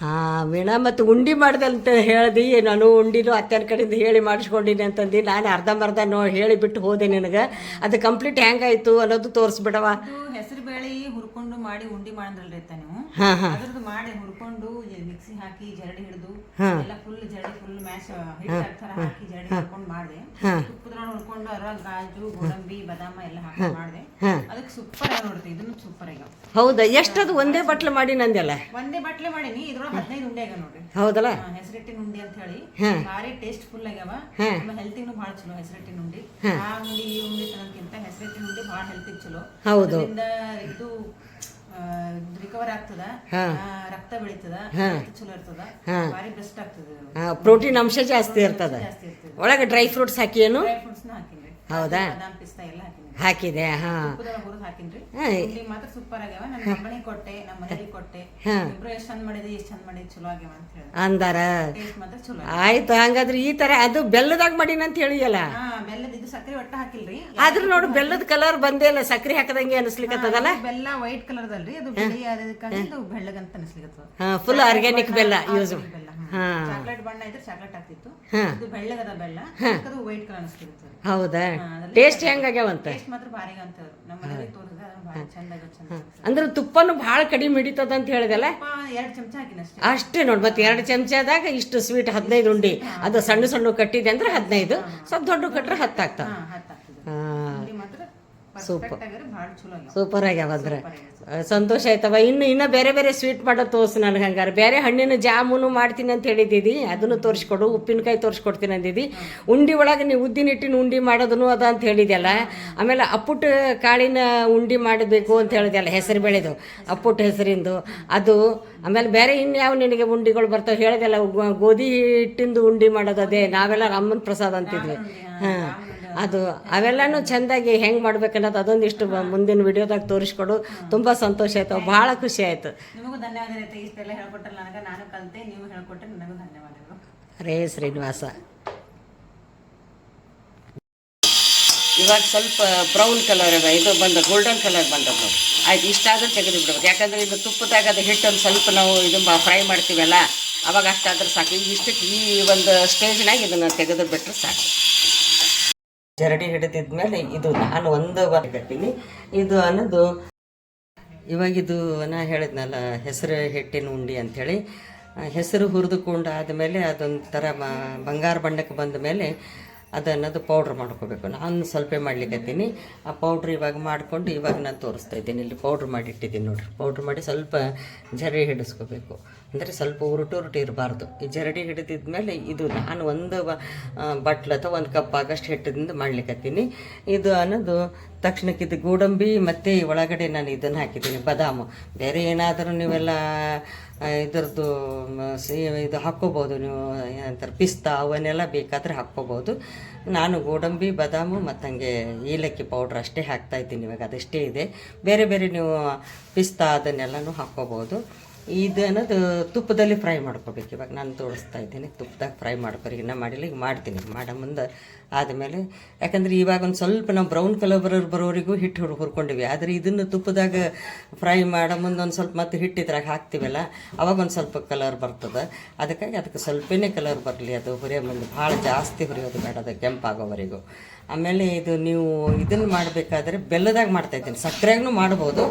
ಹಾಂ ವೀಣಾ, ಮತ್ತು ಉಂಡಿ ಮಾಡ್ದೆ ಅಂತ ಹೇಳ್ದಿ, ನಾನು ಉಂಡಿನೂ ಅತ್ತೆನ ಕಡೆಯಿಂದ ಹೇಳಿ ಮಾಡಿಸ್ಕೊಂಡಿನಿ ಅಂತಂದು. ನಾನು ಅರ್ಧಂಬರ್ಧ ನೋ ಹೇಳಿಬಿಟ್ಟು ಹೋದೆ ನಿನಗೆ. ಅದು ಕಂಪ್ಲೀಟ್ ಹೆಂಗಾಯ್ತು ಅನ್ನೋದು ತೋರಿಸ್ಬಿಡವಾ ಬೇಳೆ ಹುರ್ಕೊಂಡು ಮಾಡಿ ಉಂಡಿ ಮಾಡಂದ್ರಲ್ರಿ ಅತ್ತ ನೀವು? ಅದ್ರದ್ದು ಮಾಡಿ ಹುರ್ಕೊಂಡು ಮಿಕ್ಸಿ ಹಾಕಿ ಜರಡಿ ಹಿಡಿದು. ಎಲ್ಲ ಫುಲ್ ಜರಡಿ ಫುಲ್ ಮ್ಯಾಶ್ ಹಿಟ್ಟು ಥರ ಹಾಕಿ ಜರಡಿ ಹಿಡ್ಕೊಂಡು ಮಾಡಿದೆ. ತುಪ್ಪದ್ರೊಳಗೆ ಹುರ್ಕೊಂಡು ಅದ್ರ ಗಾಜು ಗೋಡಂಬಿ ಬದಾಮ ಎಲ್ಲ ಹಾಕಿ ಮಾಡಿದೆ. ಅದಕ್ಕೆ ಸೂಪರ್ ಆಗಿ ನೋಡ್ತೀವಿ ಇದನ್ನು ಸೂಪರ್ ಆಗ್ಯಾವ ಹೌದಾ? ಎಷ್ಟದು ಒಂದೇ ಬಟ್ಲು ಮಾಡಿ ನಂದೆಲ್ಲ ಒಂದೇ ಬಟ್ಲೆ ಮಾಡೀನಿ ಇದ್ರೊಳಗೆ ಹದಿನೈದು ಉಂಡೆ ಆಗ್ಯಾವ ನೋಡ್ರಿ. ಹೌದಲ್ಲ? ಹೆಸರಿಟ್ಟಿನ ಉಂಡಿ ಅಂತ ಹೇಳಿ. ಭಾರಿ ಟೇಸ್ಟ್ ಫುಲ್ ಆಗ್ಯಾವ. ಹೆಲ್ತಿನೂ ಭಾಳ ಚಲೋ ಹೆಸರಿಟ್ಟಿನ ಉಂಡಿ. ಆ ಉಂಡಿ ಈ ಉಂಡಿ ತನಕ್ಕಿಂತ ಹೆಸರಿಟ್ಟಿನ ಭಾಳ ಹೆಲ್ತಿಗೆ ಚಲೋ. ಹೌದು. ಇದು ರಿಕವರ್ ಆಗ್ತದ. ರಕ್ತ ಬೆಳಿತದ. ಚಲೋ ಇರ್ತದ. ಭಾರಿ ಬೆಸ್ಟ್ ಆಗ್ತದೆ ಪ್ರೋಟೀನ್ ಅಂಶ ಜಾಸ್ತಿ ಇರ್ತದ. ಒಳಗೆ ಡ್ರೈ ಫ್ರೂಟ್ಸ್ ಹಾಕಿ ಏನು? ಡ್ರೈ ಫ್ರೂಟ್ಸ್ನ ಹಾಕಿನ್ರಿ. ಹೌದಾ? ಬಾದಾಮ್ ಪಿಸ್ತಾ ಎಲ್ಲ ಹಾಕಿನ್ರಿ. ಹಾಕಿದೆ ಹಾಂ. ಅಂದಾರ? ಟೇಸ್ಟ್ ಮಾತ್ರ ಚಲೋ ಆಯ್ತು ಹಂಗಾದ್ರೆ ಈ ತರ ಅದು ಬೆಲ್ಲದಾಗ ಮಾಡಿನಂತ ಅಂತ ಹೇಳಿಯಲ್ಲ? ಹಾಕಿಲ್ರಿ. ಆದ್ರೂ ನೋಡು ಬೆಲ್ಲದ ಕಲರ್ ಬಂದೇ ಇಲ್ಲ ಸಕ್ಕರೆ ಹಾಕದಂಗೆ ಅನಿಸ್ಲಿಕ್ಕತ್ತದಲ್ಲ ಬೆಲ್ಲ ವೈಟ್ ಕಲರ್ ದಲ್ರಿ ಅದು ಬೆಳ್ಳಗಂತ ಅನಿಸ್ಲಿಕತ್ತದ. ಹಾಂ ಫುಲ್ ಆರ್ಗ್ಯಾನಿಕ್ ಬೆಲ್ಲ ಯೂಸ್ ಬೆಲ್ಲ. ಚಾಕ್ಲೇಟ್ ಬಣ್ಣ ಇದ್ರೆ ಚಾಕ್ಲೇಟ್ ಆಗ್ತಿತ್ತು. ಇದು ಬೆಳ್ಳಗದ ಬೆಲ್ಲ ಅದು ವೈಟ್ ಕಲರ್ ಅನಿಸ್ಲಿಕತ್ತದ ಹೌದಾ? ಟೇಸ್ಟ್ ಹೆಂಗಾಗ್ಯಾವಂತ ಟೇಸ್ಟ್ ಮಾತ್ರ ಭಾರಿ ಅಂತ ನಮ್ಮ ಮನೆಯಲ್ಲಿ ತೋರಿಸಿದ್ರೆ ಅದು ಭಾರಿ ಚಂದ ಆಗತ್ತೆ ಚಂದ. ಅಂದ್ರೆ ತುಪ್ಪನು ಭಾಳ ಕಡಿಮೆ ಹಿಡಿತದ ಅಂತ ಹೇಳಿದಲ್ಲ? ಎರಡು ಚಮಚ ಹಾಕಿನ ಅಷ್ಟೇ. ಅಷ್ಟೇ ನೋಡಿ ಮತ್ತೆ ಎರಡು ಚಮಚದಾಗ ಇಷ್ಟು ಸ್ವೀಟ್ ಹದಿನೈದು ಉಂಡಿ. ಅದು ಸಣ್ಣ ಸಣ್ಣ ಕಟ್ಟಿದೆ ಅಂದ್ರೆ ಹದಿನೈದು. ಸ್ವಲ್ಪ ದೊಡ್ಡ ಕಟ್ಟ್ರೆ ಹತ್ತು ಆಗ್ತದೆ ಚಲೋ ಸೂಪರ್ ಆಗ್ಯಾವ ಅಂದ್ರೆ. ಸಂತೋಷ ಆಯ್ತವ. ಇನ್ನು ಇನ್ನ ಬೇರೆ ಬೇರೆ ಸ್ವೀಟ್ ಮಾಡೋದು ತೋರಿಸು ನನಗೆ ಹಂಗಾರೆ. ಬೇರೆ ಹಣ್ಣಿನ ಜಾಮೂನು ಮಾಡ್ತೀನಿ ಅಂತ ಹೇಳಿದ್ದೀವಿ ಅದನ್ನು ತೋರಿಸ್ಕೊಡು. ಉಪ್ಪಿನಕಾಯಿ ತೋರಿಸ್ಕೊಡ್ತೀನಿ ಅಂದಿದ್ದಿ ಉಂಡಿ ಒಳಗೆ ನೀವು ಉದ್ದಿನ ಹಿಟ್ಟಿನ ಉಂಡಿ ಮಾಡೋದನ್ನು ಅದ ಅಂತ ಹೇಳಿದ್ಯಲ್ಲ. ಆಮೇಲೆ ಅಪ್ಪುಟ್ ಕಾಳಿನ ಉಂಡಿ ಮಾಡಬೇಕು ಅಂತ ಹೇಳಿದ್ಯಲ್ಲ. ಹೆಸರು ಬೆಳೆದು. ಅಪ್ಪುಟ್ ಹೆಸರಿಂದು. ಅದು ಆಮೇಲೆ ಬೇರೆ ಇನ್ಯಾವ ನಿನಗೆ ಉಂಡಿಗಳು ಬರ್ತಾವೆ ಹೇಳಿದೆಲ್ಲ. ಗೋಧಿ ಹಿಟ್ಟಿಂದು ಉಂಡಿ ಮಾಡೋದು ಅದೇ. ನಾವೆಲ್ಲ ರಾಮನ್ ಪ್ರಸಾದ್ ಅಂತಿದ್ವಿ. ಹಾಂ. ಅದು ಅವೆಲ್ಲನೂ ಚೆಂದಾಗಿ ಹೆಂಗೆ ಮಾಡ್ಬೇಕನ್ನೋದು ಅದೊಂದಿಷ್ಟು ಬ- ಮುಂದಿನ ವಿಡಿಯೋದಾಗ ತೋರಿಸ್ಕೊಡು. ತುಂಬ ಸಂತೋಷ ಆಯ್ತು. ಭಾಳ ಖುಷಿ ಆಯಿತು. ನಿಮಗೂ ಧನ್ಯವಾದ ಇಷ್ಟೆಲ್ಲ ಹೇಳ್ಕೊಟ್ಟಲ್ಲ ನನಗೆ. ನಾನು ಕಲಿತೆ ನೀವು ಹೇಳ್ಕೊಟ್ರೆ ನನಗೂ ಧನ್ಯವಾದಗಳು. ರೇ ಶ್ರೀನಿವಾಸ. ಇವಾಗ ಸ್ವಲ್ಪ ಬ್ರೌನ್ ಕಲರ್ ಅದ. ಇದು ಬಂದ ಗೋಲ್ಡನ್ ಕಲರ್ ಬಂದದ್ದು ಆಯ್ತು ಆಯ್ತು ಇಷ್ಟಾದರೂ ತೆಗೆದು ಬಿಡ್ಬೇಕು ಯಾಕಂದ್ರೆ ಇದು ತುಪ್ಪದಾಗ ಅದು ಹಿಟ್ಟನ್ನು ಸ್ವಲ್ಪ ನಾವು ಇದು ಫ್ರೈ ಮಾಡ್ತೀವಲ್ಲ ಅವಾಗ ಅಷ್ಟಾದ್ರೆ ಸಾಕು. ಈಗ ಇಷ್ಟಕ್ಕೆ ಈ ಒಂದು ಸ್ಟೇಜ್ನಾಗ ಇದನ್ನು ತೆಗೆದು ಬಿಟ್ಟರೆ ಸಾಕು. ಜರಡಿ ಹಿಡಿದಿದ್ಮೇಲೆ ಇದು ನಾನು ಒಂದು ಬರ್ತೀನಿ ಇದು ಅನ್ನೋದು ಇವಾಗ ಇದು ನಾ ಹೇಳಿದ್ನಲ್ಲ, ಹೆಸರು ಹಿಟ್ಟಿನ ಉಂಡಿ ಅಂಥೇಳಿ. ಹೆಸರು ಹುರಿದುಕೊಂಡು ಆದಮೇಲೆ ಅದೊಂಥರ ಬಂಗಾರ ಬಣ್ಣಕ್ಕೆ ಬಂದ ಮೇಲೆ ಅದು ಅನ್ನೋದು ಪೌಡ್ರ್ ಮಾಡ್ಕೋಬೇಕು. ನಾನು ಸ್ವಲ್ಪ ಮಾಡ್ಲಿಕ್ಕತ್ತೀನಿ ಆ ಪೌಡ್ರ್ ಇವಾಗ ಮಾಡಿಕೊಂಡು ಇವಾಗ ನಾನು ತೋರಿಸ್ತಾ ಇದ್ದೀನಿ. ಇಲ್ಲಿ ಪೌಡ್ರ್ ಮಾಡಿ ಇಟ್ಟಿದ್ದೀನಿ ನೋಡ್ರಿ. ಪೌಡ್ರ್ ಮಾಡಿ ಸ್ವಲ್ಪ ಜರಡಿ ಹಿಡಿಸ್ಕೋಬೇಕು. ಅಂದರೆ ಸ್ವಲ್ಪ ಉರುಟು ಉರುಟು ಇರಬಾರ್ದು. ಈ ಜರಡಿ ಹಿಡಿದಿದ್ಮೇಲೆ ಇದು ನಾನು ಒಂದು ಬಟ್ಲು ಅಥವಾ ಒಂದು ಕಪ್ ಆಗಷ್ಟು ಹಿಟ್ಟದಿಂದ ಮಾಡ್ಲಿಕ್ಕತ್ತೀನಿ ಇದು ಅನ್ನೋದು ತಕ್ಷಣಕ್ಕೆ ಇದು ಗೋಡಂಬಿ ಮತ್ತು ಒಳಗಡೆ ನಾನು ಇದನ್ನು ಹಾಕಿದ್ದೀನಿ, ಬಾದಾಮು. ಬೇರೆ ಏನಾದರೂ ನೀವೆಲ್ಲ ಇದರದ್ದು ಇದು ಹಾಕ್ಕೋಬೋದು ನೀವು, ಏನಂತಾರೆ, ಪಿಸ್ತಾ, ಅವನ್ನೆಲ್ಲ ಬೇಕಾದರೆ ಹಾಕ್ಕೋಬೋದು. ನಾನು ಗೋಡಂಬಿ, ಬಾದಾಮು ಮತ್ತು ಹಂಗೆ ಏಲಕ್ಕಿ ಪೌಡ್ರ್ ಅಷ್ಟೇ ಹಾಕ್ತಾಯಿದ್ದೀನಿ ಇವಾಗ ಅದಷ್ಟೇ ಇದೆ. ಬೇರೆ ಬೇರೆ ನೀವು ಪಿಸ್ತಾ ಅದನ್ನೆಲ್ಲನೂ ಹಾಕ್ಕೋಬೋದು. ಇದು ಅನ್ನೋದು ತುಪ್ಪದಲ್ಲಿ ಫ್ರೈ ಮಾಡ್ಕೋಬೇಕು. ಇವಾಗ ನಾನು ತೋರಿಸ್ತಾ ಇದ್ದೀನಿ. ತುಪ್ಪದಾಗ ಫ್ರೈ ಮಾಡ್ಕೋರಿ. ಇನ್ನೂ ಮಾಡಿಲ್ಲ, ಈಗ ಮಾಡ್ತೀನಿ. ಮಾಡೋ ಮುಂದೆ ಆದಮೇಲೆ, ಯಾಕಂದ್ರೆ ಇವಾಗ ಒಂದು ಸ್ವಲ್ಪ ನಾವು ಬ್ರೌನ್ ಕಲರ್ ಬರೋ ಬರೋವರೆಗೂ ಹಿಟ್ಟು ಹುಡು ಹುರ್ಕೊಂಡಿವಿ. ಆದರೆ ಇದನ್ನು ತುಪ್ಪದಾಗ ಫ್ರೈ ಮಾಡೋ ಮುಂದೆ ಒಂದು ಸ್ವಲ್ಪ ಮತ್ತೆ ಹಿಟ್ಟು ಇದ್ರಾಗ ಹಾಕ್ತೀವಲ್ಲ, ಅವಾಗ ಒಂದು ಸ್ವಲ್ಪ ಕಲರ್ ಬರ್ತದೆ. ಅದಕ್ಕಾಗಿ ಅದಕ್ಕೆ ಸ್ವಲ್ಪನೇ ಕಲರ್ ಬರಲಿ. ಅದು ಹುರಿಯೋ ಮುಂದೆ ಭಾಳ ಜಾಸ್ತಿ ಹುರಿಯೋದು ಬೇಡ, ಅದು ಕೆಂಪಾಗೋವರೆಗೂ. ಆಮೇಲೆ ಇದು ನೀವು ಇದನ್ನು ಮಾಡಬೇಕಾದ್ರೆ ಬೆಲ್ಲದಾಗ ಮಾಡ್ತಾ ಇದ್ದೀನಿ. ಸಕ್ಕರೆಗೂ ಮಾಡ್ಬೋದು.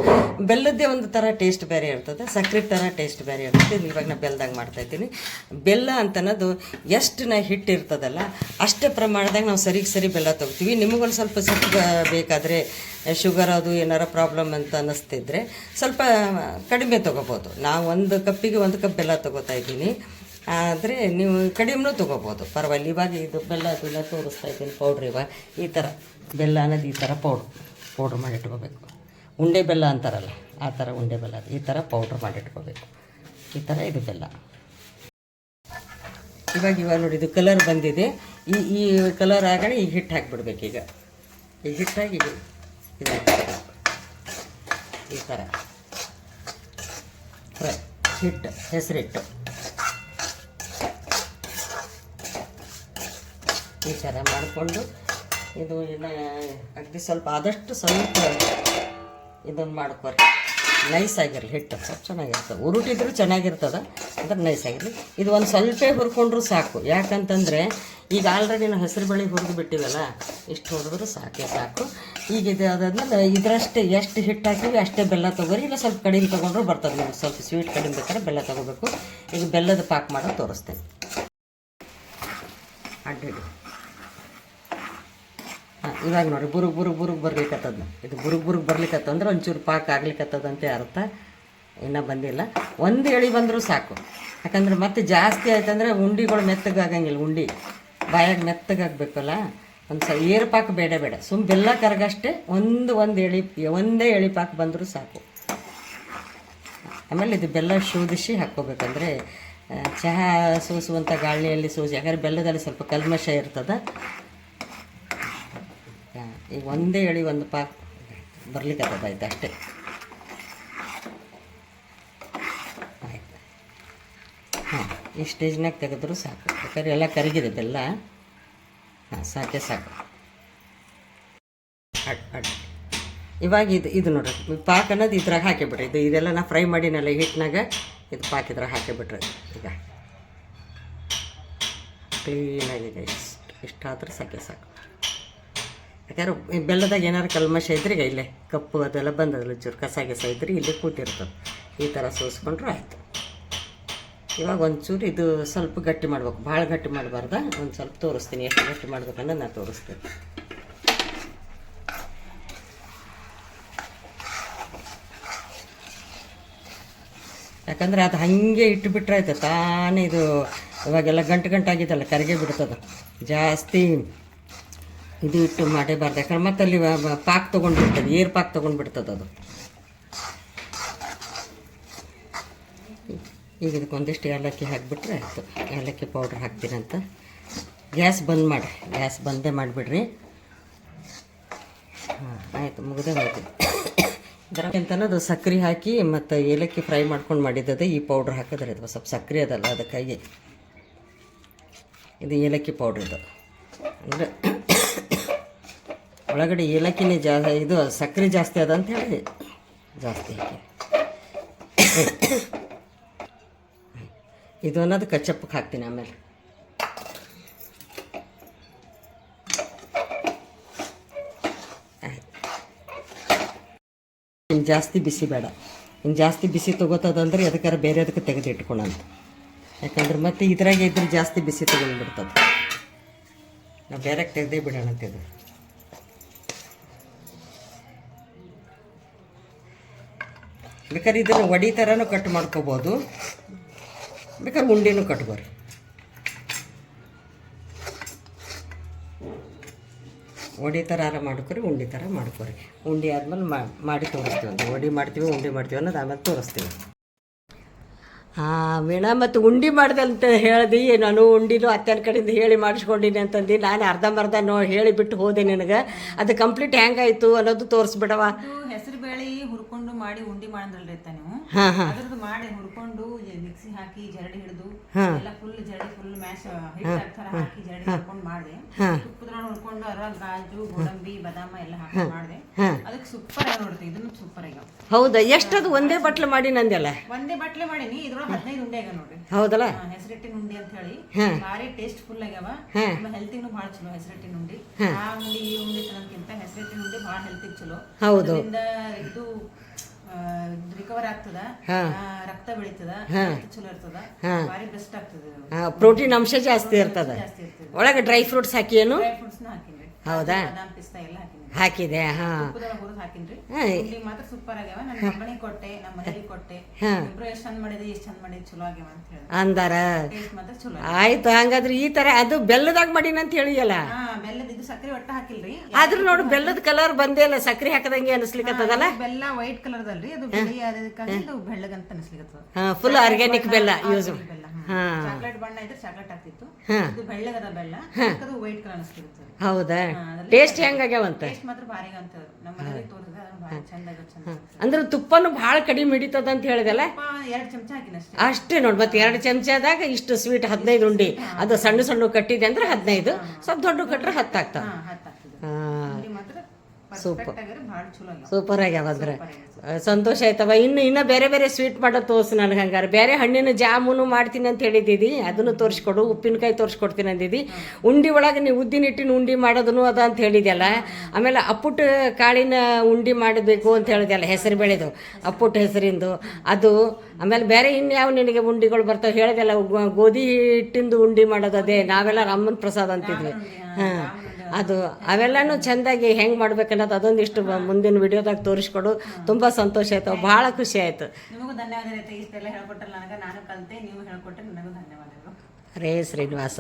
ಬೆಲ್ಲದ್ದೇ ಒಂದು ಥರ ಟೇಸ್ಟ್ ಬೇರೆ ಇರ್ತದೆ. ಸಕ್ಕರೆ ಥರ ಟೇಸ್ಟ್ ಬೇರೆ ಇರ್ತದೆ. ಇವಾಗ ನಾ ಬೆಲ್ಲದಾಗ ಮಾಡ್ತಾ ಇದ್ದೀನಿ. ಬೆಲ್ಲ ಅಂತನದು ಎಷ್ಟು ನಾ ಹಿಟ್ಟು ಇರ್ತದಲ್ಲ, ಅಷ್ಟೇ ಪ್ರಮಾಣದಾಗ ನಾವು ಸರಿಗೆ ಸರಿ ಬೆಲ್ಲ ತೊಗೊತೀವಿ ನಿಮಗೊಂದು ಸ್ವಲ್ಪ ಸ್ವಲ್ಪ ಬೇಕಾದರೆ ಶುಗರ್ ಅದು ಏನಾರ ಪ್ರಾಬ್ಲಮ್ ಅಂತ ಅನ್ನಿಸ್ತಿದ್ರೆ ಸ್ವಲ್ಪ ಕಡಿಮೆ ತೊಗೋಬೋದು. ನಾವು ಒಂದು ಕಪ್ಪಿಗೆ ಒಂದು ಕಪ್ ಬೆಲ್ಲ ತೊಗೋತಾ ಇದ್ದೀನಿ. ಆದರೆ ನೀವು ಕಡಿಮೆನೂ ತೊಗೋಬೋದು. ಪರವಾಗಿಲ್ಲ. ಇವಾಗ ಇದು ಬೆಲ್ಲ ಅದೆಲ್ಲ ತೋರಿಸ್ತಾ ಇದ್ದೀನಿ ಪೌಡ್ರ್ ಇವಾಗ. ಈ ಥರ ಬೆಲ್ಲ ಅನ್ನೋದು ಈ ಥರ ಪೌಡ್ರ್ ಪೌಡ್ರ್ ಮಾಡಿ ಇಟ್ಕೋಬೇಕು. ಉಂಡೆ ಬೆಲ್ಲ ಅಂತಾರಲ್ಲ, ಆ ಥರ ಉಂಡೆ ಬೆಲ್ಲ ಈ ಥರ ಪೌಡ್ರ್ ಮಾಡಿಟ್ಕೋಬೇಕು ಈ ಥರ ಇದು ಬೆಲ್ಲ. ಇವಾಗ ಇವಾಗ ನೋಡಿ, ಇದು ಕಲರ್ ಬಂದಿದೆ. ಈ ಈ ಕಲರ್ ಆಗಣೆ ಈಗ ಹಿಟ್ಟು ಹಾಕಿಬಿಡ್ಬೇಕು ಈಗ. ಈ ಹಿಟ್ಟಾಗಿ ಇದು. ಈ ಥರ ಹಿಟ್ಟು, ಹೆಸರಿಟ್ಟು. ಥರ ಮಾಡಿಕೊಂಡು ಇದು ಇನ್ನು ಅಗ್ದಿ ಸ್ವಲ್ಪ ಆದಷ್ಟು ಸ್ವಲ್ಪ ಇದನ್ನು ಮಾಡ್ಕೊರಿ. ನೈಸ್ ಆಗಿರಲಿ, ಹಿಟ್ಟು ಸ್ವಲ್ಪ ಚೆನ್ನಾಗಿರ್ತದೆ. ಉರುಟಿದ್ರು ಚೆನ್ನಾಗಿರ್ತದೆ, ಅಂದ್ರೆ ನೈಸ್ ಆಗಿರಲಿ. ಇದು ಒಂದು ಸ್ವಲ್ಪ ಹುರ್ಕೊಂಡ್ರು ಸಾಕು. ಯಾಕಂತಂದರೆ, ಈಗ ಆಲ್ರೆಡಿ ನಾವು ಹೆಸರು ಬೇಳೆ ಹುರಿದು ಬಿಟ್ಟಿವಲ್ಲ, ಇಷ್ಟು ಹುರಿದ್ರು ಸಾಕೆ ಸಾಕು. ಈಗ ಇದು ಅದಾದ್ಮೇಲೆ ಇದರಷ್ಟೇ ಎಷ್ಟು ಹಿಟ್ಟು ಹಾಕಿವಿ ಅಷ್ಟೇ ಬೆಲ್ಲ ತೊಗೊರಿ. ಇಲ್ಲ ಸ್ವಲ್ಪ ಕಡಿಮೆ ತೊಗೊಂಡ್ರು ಬರ್ತದೆ ನಿಮ್ಗೆ. ಸ್ವಲ್ಪ ಸ್ವೀಟ್ ಕಡಿಮೆ ಬೇಕಾದ್ರೆ ಬೆಲ್ಲ ತೊಗೋಬೇಕು. ಈಗ ಬೆಲ್ಲದ ಪಾಕ್ ಮಾಡೋದು ತೋರಿಸ್ತೇನೆ. ಅಡ್ಡಿಡಿ. ಇವಾಗ ನೋಡಿ ಬುರುಗ್ ಬುರುಗ್ ಬುರುಗ್ ಬರ್ಲಿಕ್ಕತ್ತದ ಇದು ಬುರುಗ್ ಬುರುಗ್ ಬರ್ಲಿಕ್ಕತ್ತ ಅಂದ್ರೆ ಒಂಚೂರು ಪಾಕ ಆಗ್ಲಿಕ್ಕತ್ತದಂತೆ ಅರ್ಥ. ಇನ್ನೂ ಬಂದಿಲ್ಲ. ಒಂದು ಎಳಿ ಬಂದರೂ ಸಾಕು. ಯಾಕಂದ್ರೆ ಮತ್ತೆ ಜಾಸ್ತಿ ಆಯ್ತಂದ್ರೆ ಉಂಡಿಗಳು ಮೆತ್ತಗಾಗಂಗಿಲ್ಲ, ಉಂಡಿ. ಬಾಯಾಗ ಮೆತ್ತಗಾಗಬೇಕಲ್ಲ. ಒಂದು ಸ ಏರು ಪಾಕ ಬೇಡ ಬೇಡ. ಸುಮ್ ಬೆಲ್ಲ ಕರಗಷ್ಟೇ ಒಂದು ಒಂದು ಎಳಿ, ಒಂದೇ ಎಳಿ ಪಾಕ ಬಂದರೂ ಸಾಕು. ಆಮೇಲೆ ಇದು ಬೆಲ್ಲ ಶೋಧಿಸಿ ಹಾಕ್ಕೋಬೇಕಂದ್ರೆ ಚಹಾ ಸೋಸುವಂಥ ಗಾಳಿಯಲ್ಲಿ ಸೋಸಿ ಯಾಕಂದರೆ ಬೆಲ್ಲದಲ್ಲಿ ಸ್ವಲ್ಪ ಕಲ್ಮಶ ಇರ್ತದೆ. ಈಗ ಒಂದೇ ಎಳಿ ಒಂದು ಪಾಕ್ ಬರ್ಲಿಕ್ಕೆ ಆಯ್ತು ಅಷ್ಟೇ. ಹಾಂ, ಈ ಸ್ಟೇಜ್ನಾಗ ತೆಗೆದ್ರು ಸಾಕು. ಯಾಕಂದ್ರೆ ಎಲ್ಲ ಕರಗಿದೆ ಬೆಲ್ಲ. ಹಾಂ, ಸಾಕೆ ಸಾಕು. ಇವಾಗ ಇದು ಇದು ನೋಡ್ರಿ. ಪಾಕ್ ಅನ್ನೋದು ಇದ್ರಾಗ ಹಾಕಿಬಿಟ್ರಿ ಇದು, ಇದೆಲ್ಲ ನಾ ಫ್ರೈ ಮಾಡಿನಲ್ಲ ಹಿಟ್ಟಿನಾಗ ಇದು ಪಾಕ್ ಇದ್ರಾಗ ಹಾಕಿಬಿಟ್ರಿ ಈಗ. ಕ್ಲೀನಾಗಿದೆ ಇಷ್ಟು, ಇಷ್ಟಾದರೂ ಸಾಕೆ ಸಾಕು. ಯಾಕಂದ್ರೆ ಬೆಲ್ಲದಾಗ ಏನಾರು ಕಲ್ಮಶ ಇದ್ರಿ ಇಲ್ಲೇ ಕಪ್ಪು ಅದೆಲ್ಲ ಬಂದದಲ್ಲ ಚೂರು ಕಸ ಗಿಸ ಇದ್ರಿ ಇಲ್ಲೇ ಕೂತಿರ್ತದೆ. ಈ ಥರ ಸೋಸ್ಕೊಂಡ್ರೆ ಆಯಿತು. ಇವಾಗ ಒಂಚೂರು ಇದು ಸ್ವಲ್ಪ ಗಟ್ಟಿ ಮಾಡ್ಬೇಕು. ಭಾಳ ಗಟ್ಟಿ ಮಾಡಬಾರ್ದ. ಒಂದು ಸ್ವಲ್ಪ ತೋರಿಸ್ತೀನಿ. ಎಷ್ಟು ಗಟ್ಟಿ ಮಾಡ್ಬೇಕಂದ್ರೆ ನಾನು ತೋರಿಸ್ತೀನಿ. ಯಾಕಂದರೆ ಅದು ಹಾಗೆ ಇಟ್ಟುಬಿಟ್ರೆ ಆಯ್ತು. ತಾನೇ ಇದು ಇವಾಗೆಲ್ಲ ಗಂಟು ಗಂಟಾಗಿದ್ದಲ್ಲ, ಕರಿಗೆ ಬಿಡ್ತದೆ. ಜಾಸ್ತಿ ಇದು ಇಟ್ಟು ಮಾಡೇಬಾರ್ದು ಯಾಕಂದ್ರೆ ಮತ್ತೆ ಅಲ್ಲಿ ಪಾಕ್ ತೊಗೊಂಡ್ಬಿಡ್ತದೆ, ಏರ್ ಪಾಕ್ ತೊಗೊಂಡ್ಬಿಡ್ತದೆ ಅದು. ಈಗ ಇದಕ್ಕೆ ಒಂದಿಷ್ಟು ಏಲಕ್ಕಿ ಹಾಕಿಬಿಟ್ರೆ ಆಯಿತು. ಏಲಕ್ಕಿ ಪೌಡ್ರ್ ಹಾಕ್ತೀನಂತ ಗ್ಯಾಸ್ ಬಂದ್ ಮಾಡಿ ಗ್ಯಾಸ್ ಬಂದೇ ಮಾಡಿಬಿಡ್ರಿ. ಹಾಂ, ಆಯಿತು, ಮುಗಿದೇ ಹೋಯ್ತು. ಇದಕ್ಕಿಂತನದು ಸಕ್ಕರೆ ಹಾಕಿ ಮತ್ತು ಏಲಕ್ಕಿ ಫ್ರೈ ಮಾಡ್ಕೊಂಡು ಮಾಡಿದ್ದದೆ ಈ ಪೌಡ್ರ್ ಹಾಕಿದ್ರೆ ಇದು ಸ್ವಲ್ಪ ಸಕ್ಕರೆ ಅದಲ್ಲ ಅದಕ್ಕಾಗಿ. ಇದು ಏಲಕ್ಕಿ ಪೌಡ್ರ್ ಇದು. ಅಂದರೆ ಒಳಗಡೆ ಏಲಕ್ಕಿನೇ ಜಾ ಇದು ಸಕ್ಕರೆ ಜಾಸ್ತಿ ಅದ ಅಂತ ಹೇಳಿ ಜಾಸ್ತಿ ಇದು ಅನ್ನೋದು ಕಚ್ಚಪ್ಪಕ್ಕೆ ಹಾಕ್ತೀನಿ ಆಮೇಲೆ. ಇನ್ನು ಜಾಸ್ತಿ ಬಿಸಿ ಬೇಡ. ಇನ್ನು ಜಾಸ್ತಿ ಬಿಸಿ ತೊಗೋತದಂದ್ರೆ ಅದಕ್ಕಾರ ಬೇರೆ ಅದಕ್ಕೆ ತೆಗೆದು ಇಟ್ಕೊಳಂತ ಯಾಕಂದ್ರೆ ಮತ್ತೆ ಇದ್ರಾಗೆ ಇದ್ರೆ ಜಾಸ್ತಿ ಬಿಸಿ ತೊಗೊಂಡ್ಬಿಡ್ತದೆ. ನಾವು ಬೇರೆ ತೆಗೆದೇ ಬಿಡೋಣ ಇದು ಬೇಕಾದ್ರೆ ಇದನ್ನು ಒಡಿ ಥರನೂ ಕಟ್ ಮಾಡ್ಕೋಬೋದು. ಬೇಕಾದ್ರೆ ಉಂಡೆನೂ ಕಟ್ಬೋದು ಒಡಿ ಥರ ಆರ ಮಾಡ್ಕೊರಿ, ಉಂಡೆ ಥರ ಮಾಡ್ಕೊರಿ. ಉಂಡೆ ಆದಮೇಲೆ ಮಾಡಿ ತೋರಿಸ್ತೀವಿ ವಡಿ ಮಾಡ್ತೀವಿ, ಉಂಡೆ ಮಾಡ್ತೀವಿ ಅನ್ನೋದು ಆಮೇಲೆ ತೋರಿಸ್ತೀವಿ. ಹಾಂ ವೀಣಾ ಮತ್ತು ಉಂಡಿ ಮಾಡ್ದೆ ಅಂತ ಹೇಳ್ದು ನಾನು ಉಂಡಿನೂ ಅತ್ತೆನ ಕಡೆಯಿಂದ ಹೇಳಿ ಮಾಡಿಸ್ಕೊಂಡಿನಿ ಅಂತಂದು. ನಾನು ಅರ್ಧಂಬರ್ಧ ನೋ ಹೇಳಿಬಿಟ್ಟು ಹೋದೆ ನಿನಗೆ. ಅದು ಕಂಪ್ಲೀಟ್ ಹೆಂಗಾಯ್ತು ಅನ್ನೋದು ತೋರಿಸ್ಬಿಡವ ಹೆಸರು ಬೇಳೆ ಹುರ್ಕೊಂಡು ಮಾಡಿ ಉಂಡಿ ಮಾಡಿದ್ರಲ್ರಿ ನೀವು? ಅದ್ರದ್ದು ಮಾಡಿ ಹುರ್ಕೊಂಡು ಮಿಕ್ಸಿ ಹಾಕಿ ಜರಡಿ ಹಿಡಿದು. ಎಲ್ಲ ಫುಲ್ ಜರಡಿ ಫುಲ್ ಮ್ಯಾಶ್ ಹಿಟ್ಟು ಹಾಕಿ ಜರಡಿ ಹುರ್ಕೊಂಡು ಮಾಡಿದೆ. ತುಪ್ಪದ್ರೊಳಗೆ ಹುರ್ಕೊಂಡು ಅದ್ರಾಗ ಗಾಜು ಗೋಡಂಬಿ ಬದಾಮ ಎಲ್ಲ ಹಾಕಿ ಮಾಡಿದೆ. ಅದಕ್ಕೆ ಸೂಪರ್ ಆಗಿ ನೋಡ್ರಿ ಇದನ್ನು ಸೂಪರ್ ಆಗಿ. ಹೌದಾ? ಎಷ್ಟದು ಒಂದೇ ಬಟ್ಲು ಮಾಡಿ ನಂದೆಲ್ಲ? ಒಂದೇ ಬಟ್ಲೆ ಮಾಡೀನಿ. ಇದ್ರೊಳಗೆ ಹದಿನೈದು ಉಂಡೆ ಆಗ್ಯಾವ ನೋಡ್ರಿ. ಹೌದಲ್ಲ? ಹೆಸರಿಟ್ಟಿನ ಉಂಡಿ ಅಂತ ಹೇಳಿ. ಭಾರಿ ಟೇಸ್ಟ್ ಫುಲ್ ಆಗ್ಯಾವ. ಆಮೇಲೆ ಹೆಲ್ತಿಗೂ ಭಾಳ ಚಲೋ ಹೆಸರಿಟ್ಟಿನ ಉಂಡಿ. ಆ ಉಂಡಿ ಈ ಉಂಡಿ ತನಕ್ಕಿಂತ ಹೆಸರಿಟ್ಟಿನ ಉಂಡಿ ಭಾಳ ಹೆಲ್ತಿಗೆ ಚಲೋ. ಹೌದು. ಇದು ರಿಕವರ್ ಆಗ್ತದ. ರಕ್ತ ಬೆಳಿತದ. ಚಲೋ ಇರ್ತದ. ಭಾರಿ ಬೆಸ್ಟ್ ಆಗ್ತದ ಪ್ರೋಟೀನ್ ಅಂಶ ಜಾಸ್ತಿ ಇರ್ತದ. ಒಳಗೆ ಡ್ರೈ ಫ್ರೂಟ್ಸ್ ಹಾಕಿ ಏನು? ಡ್ರೈ ಫ್ರೂಟ್ಸ್ ಹಾಕಿ ಹೌದಾ? ಬಾದಾಮ್ ಪಿಸ್ತಾ ಎಲ್ಲ ಹಾಕಿನ್ರಿ ಹಾಕಿದೆ ಹಾಂ. ಮಾತ್ರ ಸೂಪರ್ ಆಗ್ಯಾವ. ನನ್ನ ಕಂಪನಿ ಕೊಟ್ಟೆ ನಮ್ಮ ಮನೇಲಿ ಕೊಟ್ಟೆ. ಇಬ್ರು ಎಷ್ಟ್ ಚಂದ ಮಾಡಿದ್ರಿ ಎಷ್ಟ್ ಚಂದ ಮಾಡಿದ್ ಚಲೋ ಆಗ್ಯಾವ ಅಂತ ಹೇಳಿ. ಅಂದಾರ? ಮಾತ್ರ ಚಲೋ ಆಯ್ತು ಹಂಗಾದ್ರೆ ಈ ತರ ಅದು ಬೆಲ್ಲದಾಗ ಮಾಡಿನ ಅಂತ ಹೇಳಿಯಲ್ಲ? ಬೆಲ್ಲದ ಇದು ಸಕ್ಕರೆ ಒಟ್ಟ ಹಾಕಿಲ್ರಿ. ಆದ್ರೂ ನೋಡು ಬೆಲ್ಲದ ಕಲರ್ ಬಂದೇ ಇಲ್ಲ ಸಕ್ಕರೆ ಹಾಕದಂಗೆ ಅನಿಸ್ಲಿಕ್ಕತ್ತದಲ್ಲ ಬೆಲ್ಲ ವೈಟ್ ಕಲರ್ ದಲ್ರಿ ಅದು ಬಿಳಿ ಅದಕ್ಕಾಗಿ ಇದು ಬೆಳ್ಳಗಂತ ಅನಿಸ್ಲಿಕತ್ತದ. ಹಾಂ ಫುಲ್ ಆರ್ಗ್ಯಾನಿಕ್ ಬೆಲ್ಲ ಯೂಸ್ ಬೆಲ್ಲ. ಚಾಕ್ಲೇಟ್ ಬಣ್ಣ ಇದ್ರೆ ಚಾಕ್ಲೇಟ್ ಆಗ್ತಿತ್ತು. ಇದು ಬೆಳ್ಳಗದ ಬೆಲ್ಲ ಅದು ವೈಟ್ ಕಲರ್ ಅನಿಸ್ಲಿಕತ್ತದ. ಹೌದಾ? ಟೇಸ್ಟ್ ಹೆಂಗಾಗ್ಯಾವಂತ ಟೇಸ್ಟ್ ಮಾತ್ರ ಭಾರಿ ಅಂತ ನಮ್ಮ ಮನೇಲಿ ತೋರಿಸಿದ್ರೆ ಅದನ್ನ ಭಾರಿ ಚಂದ ಆಗತ್ತೆ ಚಂದ ಅಂದ್ರೆ ತುಪ್ಪನು ಭಾಳ ಕಡಿಮೆ ಹಿಡಿತದ ಅಂತ ಹೇಳಿದಲ್ಲ? ಎರಡು ಚಮಚ ಹಾಕಿನ ಅಷ್ಟೇ. ಅಷ್ಟೇ ನೋಡಿ ಮತ್ತೆ ಎರಡು ಚಮಚದಾಗ ಇಷ್ಟು ಸ್ವೀಟ್ ಹದಿನೈದು ಉಂಡಿ. ಅದು ಸಣ್ಣ ಸಣ್ಣ ಕಟ್ಟಿದೆ ಅಂದ್ರೆ ಹದಿನೈದು. ಸ್ವಲ್ಪ ದೊಡ್ಡ ಕಟ್ರೆ ಹತ್ತಾಗ್ತದೆ ಹಾ. ಆಗ್ಯಾವ. ಸೂಪರ್ ಆಗ್ಯಾವ ಅಂದ್ರೆ. ಸಂತೋಷ ಆಯ್ತವ. ಇನ್ನು ಇನ್ನ ಬೇರೆ ಬೇರೆ ಸ್ವೀಟ್ ಮಾಡೋದು ತೋರಿಸು ನನಗೆ ಹಂಗಾರೆ. ಬೇರೆ ಹಣ್ಣಿನ ಜಾಮೂನು ಮಾಡ್ತೀನಿ ಅಂತ ಹೇಳಿದ್ದೀವಿ ಅದನ್ನು ತೋರಿಸ್ಕೊಡು. ಉಪ್ಪಿನಕಾಯಿ ತೋರಿಸ್ಕೊಡ್ತೀನಿ ಅಂದಿದ್ದಿ ಉಂಡಿ ಒಳಗೆ ನೀವು ಉದ್ದಿನ ಹಿಟ್ಟಿನ ಉಂಡಿ ಮಾಡೋದನ್ನು ಅದ ಅಂತ ಹೇಳಿದ್ಯಲ್ಲ? ಆಮೇಲೆ ಅಪ್ಪುಟ್ಟು ಕಾಳಿನ ಉಂಡಿ ಮಾಡಬೇಕು ಅಂತ ಹೇಳಿದ್ಯಲ್ಲ ಹೆಸರು ಬೆಳೆದು ಅಪ್ಪುಟ್ಟು ಹೆಸರಿಂದು. ಅದು ಆಮೇಲೆ ಬೇರೆ ಇನ್ಯಾವ ನಿನಗೆ ಉಂಡಿಗಳು ಬರ್ತಾವೆ ಹೇಳಿದೆಲ್ಲ ಗೋಧಿ ಹಿಟ್ಟಿಂದು ಉಂಡಿ ಮಾಡೋದು ಅದೇ. ನಾವೆಲ್ಲ ರಾಮನ್ ಪ್ರಸಾದ್ ಅಂತಿದ್ವಿ. ಹಾಂ ಅದು ಅವೆಲ್ಲನೂ ಚೆಂದಾಗಿ ಹೆಂಗೆ ಮಾಡ್ಬೇಕನ್ನೋದು ಅದೊಂದಿಷ್ಟು ಮುಂದಿನ ವಿಡಿಯೋದಾಗ ತೋರಿಸ್ಕೊಡು. ತುಂಬ ಸಂತೋಷ ಆಯ್ತು. ಭಾಳ ಖುಷಿ ಆಯಿತು. ನಿಮಗೂ ಧನ್ಯವಾದ ಇಷ್ಟೆಲ್ಲ ಹೇಳ್ಕೊಟ್ರಲ್ಲ ನನಗೆ ನಾನು ಕಲಿತೆ ನೀವು ಹೇಳ್ಕೊಟ್ರೆ ನನಗೂ ಧನ್ಯವಾದಗಳು. ರೇ ಶ್ರೀನಿವಾಸ.